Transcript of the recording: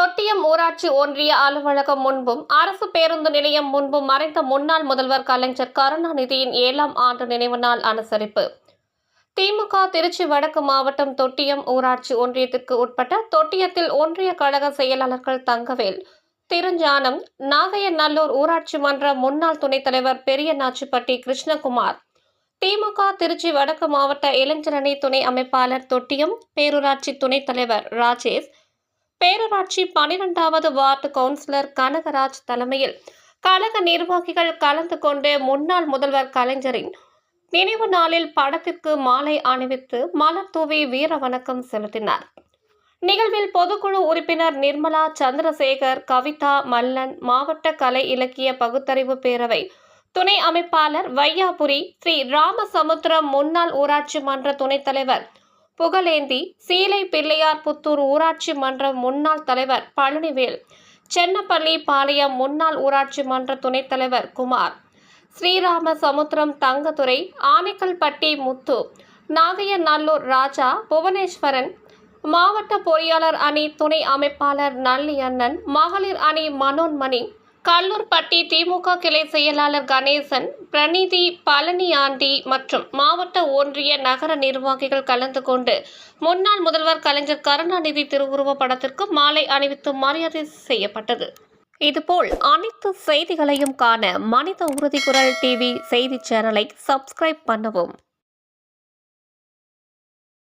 தொட்டியம் ஊராட்சி ஒன்றிய அலுவலகம் முன்பும் அரசு பேருந்து நிலையம் முன்பும் மறைந்த முன்னாள் முதல்வர் கலைஞர் கருணாநிதியின் ஏழாம் ஆண்டு நினைவு நாள் அனுசரிப்பு. திமுக திருச்சி வடக்கு மாவட்டம் தொட்டியம் ஊராட்சி ஒன்றியத்திற்கு உட்பட்ட தொட்டியத்தில் ஒன்றிய கழக செயலாளர்கள் தங்கவேல் திருஞானம் நாகையநல்லூர் ஊராட்சி மன்ற முன்னாள் துணைத் தலைவர் பெரிய நாச்சிப்பட்டி கிருஷ்ணகுமார் திமுக திருச்சி வடக்கு மாவட்ட இளைஞரணி துணை அமைப்பாளர் தொட்டியம் பேரூராட்சி துணைத் தலைவர் ராஜேஷ் பேரூராட்சி பனிரெண்டாவது வார்டு கவுன்சிலர் கனகராஜ் தலைமையில் கழக நிர்வாகிகள் கலந்து கொண்டு முன்னாள் முதல்வர் கலைஞரின் நினைவு நாளில் படத்திற்கு மாலை அணிவித்து மலர் தூவி வீர வணக்கம் செலுத்தினார். நிகழ்வில் பொதுக்குழு உறுப்பினர் நிர்மலா சந்திரசேகர் கவிதா மல்லன் மாவட்ட கலை இலக்கிய பகுத்தறிவு பேரவை துணை அமைப்பாளர் வையாபுரி ஸ்ரீ ராமசமுத்திரம் முன்னாள் ஊராட்சி மன்ற துணைத் தலைவர் புகழேந்தி சீலை பிள்ளையார் புத்தூர் ஊராட்சி மன்ற முன்னாள் தலைவர் பழனிவேல் சென்னப்பள்ளி பாளையம் முன்னாள் ஊராட்சி மன்ற துணைத் தலைவர் குமார் ஸ்ரீராம சமுத்திரம் தங்கதுரை ஆனைக்கல்பட்டி முத்து நாகையநல்லூர் ராஜா புவனேஸ்வரன் மாவட்ட பொறியாளர் அணி துணை அமைப்பாளர் நல்லி அண்ணன் மகளிர் அணி மனோன்மணி கல்லூர்பட்டி திமுக கிளை செயலாளர் கணேசன் பிரணீதி பழனி ஆண்டி மற்றும் மாவட்ட ஒன்றிய நகர நிர்வாகிகள் கலந்து கொண்டு முன்னாள் முதல்வர் கலைஞர் கருணாநிதி திருவுருவ படத்திற்கு மாலை அணிவித்து மரியாதை செய்யப்பட்டது. இதுபோல் அனைத்து செய்திகளையும் காண மனித உறுதி குரல் டிவி செய்தி சேனலை சப்ஸ்கிரைப் பண்ணவும்.